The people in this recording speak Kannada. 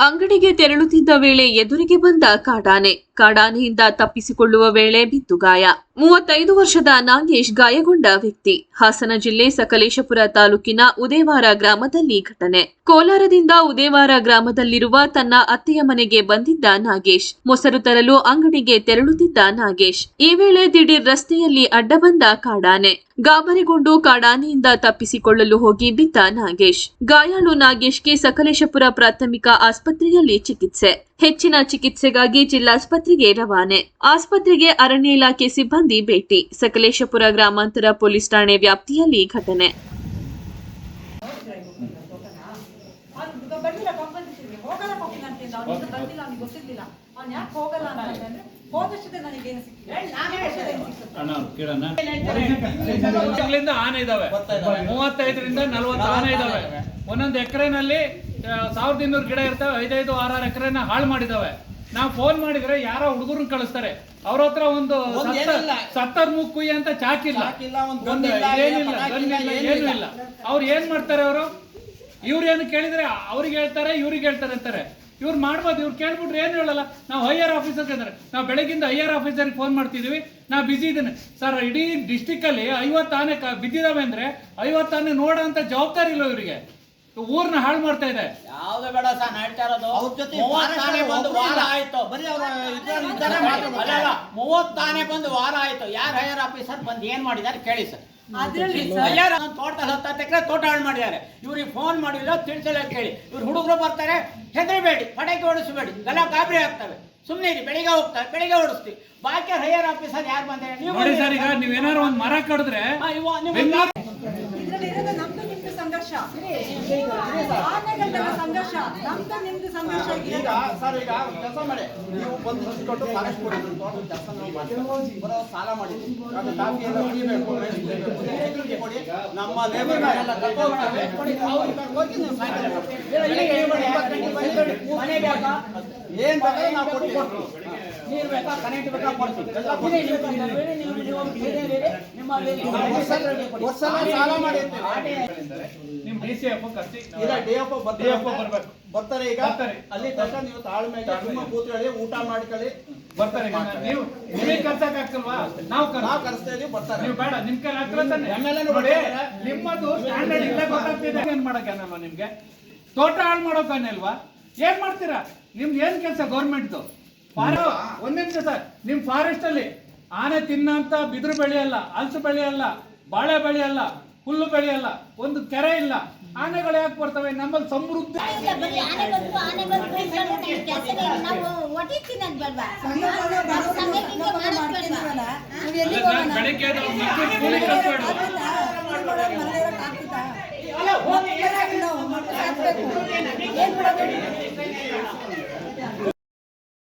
ಅಂಗಡಿಗೆ ತೆರಳುತ್ತಿದ್ದ ವೇಳೆ ಎದುರಿಗೆ ಬಂದ ಕಾಡಾನೆ. ಕಾಡಾನೆಯಿಂದ ತಪ್ಪಿಸಿಕೊಳ್ಳುವ ವೇಳೆ ಬಿದ್ದು ಗಾಯ ಮೂವತ್ತೈದು ವರ್ಷದ ನಾಗೇಶ್ ಗಾಯಗೊಂಡ ವ್ಯಕ್ತಿ. ಹಾಸನ ಜಿಲ್ಲೆ ಸಕಲೇಶಪುರ ತಾಲೂಕಿನ ಉದೇವಾರ ಗ್ರಾಮದಲ್ಲಿ ಘಟನೆ. ಕೋಲಾರದಿಂದ ಉದೇವಾರ ಗ್ರಾಮದಲ್ಲಿರುವ ತನ್ನ ಅತ್ತೆಯ ಮನೆಗೆ ಬಂದಿದ್ದ ನಾಗೇಶ್. ಮೊಸರು ತರಲು ಅಂಗಡಿಗೆ ತೆರಳುತ್ತಿದ್ದ ನಾಗೇಶ್. ಈ ವೇಳೆ ದಿಢೀರ್ ರಸ್ತೆಯಲ್ಲಿ ಅಡ್ಡ ಬಂದ ಕಾಡಾನೆ. ಗಾಬರಿಗೊಂಡು ಕಾಡಾನೆಯಿಂದ ತಪ್ಪಿಸಿಕೊಳ್ಳಲು ಹೋಗಿ ಬಿದ್ದ ನಾಗೇಶ್. ಗಾಯಾಳು ನಾಗೇಶ್ಗೆ ಸಕಲೇಶಪುರ ಪ್ರಾಥಮಿಕ ಆಸ್ಪತ್ರೆಯಲ್ಲಿ ಚಿಕಿತ್ಸೆ. ಹೆಚ್ಚಿನ ಚಿಕಿತ್ಸೆಗಾಗಿ ಜಿಲ್ಲಾಸ್ಪತ್ರೆಗೆ ರವಾನೆ. ಆಸ್ಪತ್ರೆಗೆ ಅರಣ್ಯ ಇಲಾಖೆ ಸಿಬ್ಬಂದಿ ಭೇಟಿ. ಸಕಲೇಶಪುರ ಗ್ರಾಮಾಂತರ ಪೊಲೀಸ್ ಠಾಣೆ ವ್ಯಾಪ್ತಿಯಲ್ಲಿ ಘಟನೆ. ಮೂವತ್ತೈದರಿಂದ ನಲವತ್ತು ಆನೆ ಇದಾವೆ. ಒಂದೊಂದು ಎಕರೆನಲ್ಲಿ ಸಾವಿರದ ಇನ್ನೂರು ಗಿಡ ಇರ್ತವೆ ಐದೈದು ಆರಾರು ಎಕರೆನ ಹಾಳು ಮಾಡಿದಾವೆ. ನಾವು ಫೋನ್ ಮಾಡಿದ್ರೆ ಯಾರೋ ಹುಡುಗರನ್ನ ಕಳಿಸ್ತಾರೆ. ಅವ್ರ ಹತ್ರ ಒಂದು ಸತ್ತ- ಸತ್ತರ್ ಮೂಗ್ ಕುಯ್ಯ ಅಂತ ಚಾಕಿಲ್ಲ. ಏನಿಲ್ಲ ಇಲ್ಲ, ಏನೂ ಅವ್ರು ಏನ್ ಮಾಡ್ತಾರೆ ಅವರು? ಇವ್ರು ಏನು ಕೇಳಿದ್ರೆ ಅವ್ರಿಗೆ ಹೇಳ್ತಾರೆ ಇವ್ರಿಗೆ ಹೇಳ್ತಾರೆ ಅಂತಾರೆ. ಇವ್ರು ಮಾಡ್ಬೋದು ಇವ್ರು ಕೇಳ್ಬಿಟ್ರೆ ಏನು ಹೇಳಲ್ಲ. ನಾವು ಹೈಯರ್ ಆಫೀಸರ್ ಕೇಳ್ತಾರೆ ನಾವು ಬೆಳಗಿಂದ ಹೈಯರ್ ಆಫೀಸರ್ಗೆ ಫೋನ್ ಮಾಡ್ತಿದೀವಿ. ನಾ ಬಿಸಿ ಇದ್ದೇನೆ ಸರ್ ಇಡೀ ಡಿಸ್ಟಿಕ್ ಅಲ್ಲಿ ಐವತ್ತು ಆನೆ ಕ- ಬಿದ್ದಿದಾವೆ ಅಂದ್ರೆ ಐವತ್ತಾನೆ ನೋಡೋ ಅಂತ ಜವಾಬ್ದಾರಿ ಇಲ್ಲ ಇವರಿಗೆ. ಊರ್ನ ಹಾಳು ಮಾಡ್ತಾ ಇದೆ. ಯಾವ್ದು ಬೇಡ ಸರ್ ನಡೀತಾ ಇರೋದು. ಅವ್ರ ಜೊತೆ ಮೂವತ್ತಾನೆ ಬಂದು ವಾರ ಆಯ್ತು. ಬರೀ ಅವ್ರ ಅಲ್ಲ ಅಲ್ಲ ಮೂವತ್ತಾನೆ ಬಂದು ವಾರ ಆಯ್ತು. ಯಾರು ಹೈಯರ್ ಆಫೀಸರ್ ಬಂದು ಏನ್ ಮಾಡಿದಾರೆ ಕೇಳಿ ಸರ್. ಅದ್ರಲ್ಲಿ ತೋಟದಲ್ಲಿ ಹತ್ತು ಎಕರೆ ತೋಟ ಹಾಳು ಮಾಡಿದ್ದಾರೆ. ಇವ್ರಿಗೆ ಫೋನ್ ಮಾಡಿಲ್ಲ ತಿಳಿಸಲ್ಲ ಕೇಳಿ ಇವ್ರು ಹುಡುಗರು ಬರ್ತಾರೆ ಹೆದರಿಬೇಡಿ ಪಟಾಕಿ ಓಡಿಸಬೇಡಿ ಎಲ್ಲ ಗಾಬರಿ ಆಗ್ತವೆ. ಸುಮ್ಮನೆ ಇರಿ ಬೆಳಿಗ್ಗೆ ಹೋಗ್ತಾರೆ ಬೆಳಿಗ್ಗೆ ಓಡಿಸ್ತೀವಿ ಬಾಕಿ ಹೈಯರ್ ಆಫೀಸರ್ ಯಾರು ಬಂದ್ರೆ? ನೀವು ಏನಾದ್ರು ಸರ್ ಈಗ ನೀವೇನಾರು ಒಂದ್ ಮರ ಕಡಿದ್ರೆ ಹಾ, ಇವ- ನೀವು ಬೆಂಗಳೂರು ಇದ್ರಲ್ಲಿ ಇರೋದು ನಮ್ದು ನಿಮ್ದು ಸಂಘರ್ಷ. ಆನೆಗಳ ಸಂಘರ್ಷ. ನಮ್ದು ನಿಮ್ದು ಸಂಘರ್ಷ ಈಗ. ಸರ್ ಈಗ ಕೆಲಸ ಮಾಡಿ. ನೀವು ಬಂದು ಕೊಟ್ಟು ಫಾರೆಸ್ಟ್ ಕೊಡಿ ತೋಟದ ಕೆಲಸ ನಾವು ಬರೋ ಸಾಲ ಮಾಡಿ. ಅದು ಕಾಫಿ ಎಲ್ಲ ಕುಡಿಬೇಕು. ರೈತರಿಗೆ ಕೊಡಿ. ನಮ್ಮ ಲೇಬರ್ ಎಲ್ಲ ಕರ್ಕೊಂಡು ಹೋಗಿ ನೀವು ಸಾಯಂಕಾಲ ಕೊಡಿ. ಬೆಳಿಗ್ಗೆ ಏಳು ಗಂಟೆ, ಒಂಬತ್ತು ಗಂಟೆಗೆ ಬಂದು ಮನೆ ಬೇಕಾ? ಏನ್ ಬೇಕಾದ್ರೆ ನಾವು ಕೊಡ್ತೀವಿ. ನೀರು ಬೇಕಾ? ಕರೆಂಟ್ ಬೇಕಾ? ಕೊಡ್ತೀವಿ. ವರ್ಷ ಸಾಲ ಮಾಡಿರ್ತೀವಿ ನಿಮ್ ಡಿ ಸಿ ಎಫ್ ಕರ್ಸಿ. ಇಲ್ಲ ಡಿ ಎಫ್ DFO ಬರ್ಬೇಕು. ಬರ್ತಾರೆ ಈಗ. ಬರ್ತಾರೆ. ಅಲ್ಲಿ ತನಕ ನೀವು ತಾಳ್ಮೆ ನಿಮ್ಮ ಕೂತ್ಕೊಳ್ಳಿ ಊಟ ಮಾಡ್ಕೊಳ್ಳಿ. ಬರ್ತಾರೆ ನೀವು ನಿಮಗೆ ಕರ್ಸಕ್ ಆಗ್ತಲ್ವಾ? ನಾವು ಕರ್ಸ. ನಾವು ಕರೆಸ್ತಾ ಇದೀವಿ ಬರ್ತಾರೆ. ನೀವು ಬೇಡ ನಿಮ್ ಕೈ ಹಾಕ್ತಾರೆ ನೋಡಿ ನಿಮ್ಮದು ಸ್ಟ್ಯಾಂಡರ್ಡ್ ಇಲ್ಲ ಗೊತ್ತಾಗ್ತಿದೆ. ಏನ್ ಮಾಡಕ್ಕಾಗಲ್ವಾ ನಿಮ್ಗೆ? ತೋಟ ಹಾಳು ಮಾಡೋಕಾಗಲ್ವಾ ಏನ್ ಮಾಡ್ತೀರಾ? ನಿಮ್ದು ಏನ್ ಕೆಲಸ ಗೌರ್ಮೆಂಟ್ದು ಒಂದ್ ನಿಮಿಷ ಸರ್. ನಿಮ್ ಫಾರೆಸ್ಟ್ ಅಲ್ಲಿ ಆನೆ ತಿನ್ನಂತ ಬಿದಿರು ಬೆಳೆಯಲ್ಲ ಹಲಸು ಬೆಳೆಯಲ್ಲ ಬಾಳೆ ಬೆಳೆಯಲ್ಲ ಹುಲ್ಲು ಬೆಳೆಯಲ್ಲ ಒಂದು ಕೆರೆ ಇಲ್ಲ. ಆನೆಗಳು ಯಾಕೆ ಬರ್ತವೆ? ನಮ್ಮಲ್ಲಿ ಸಮೃದ್ಧಿ? ಬೆಳಿಗ್ಗೆ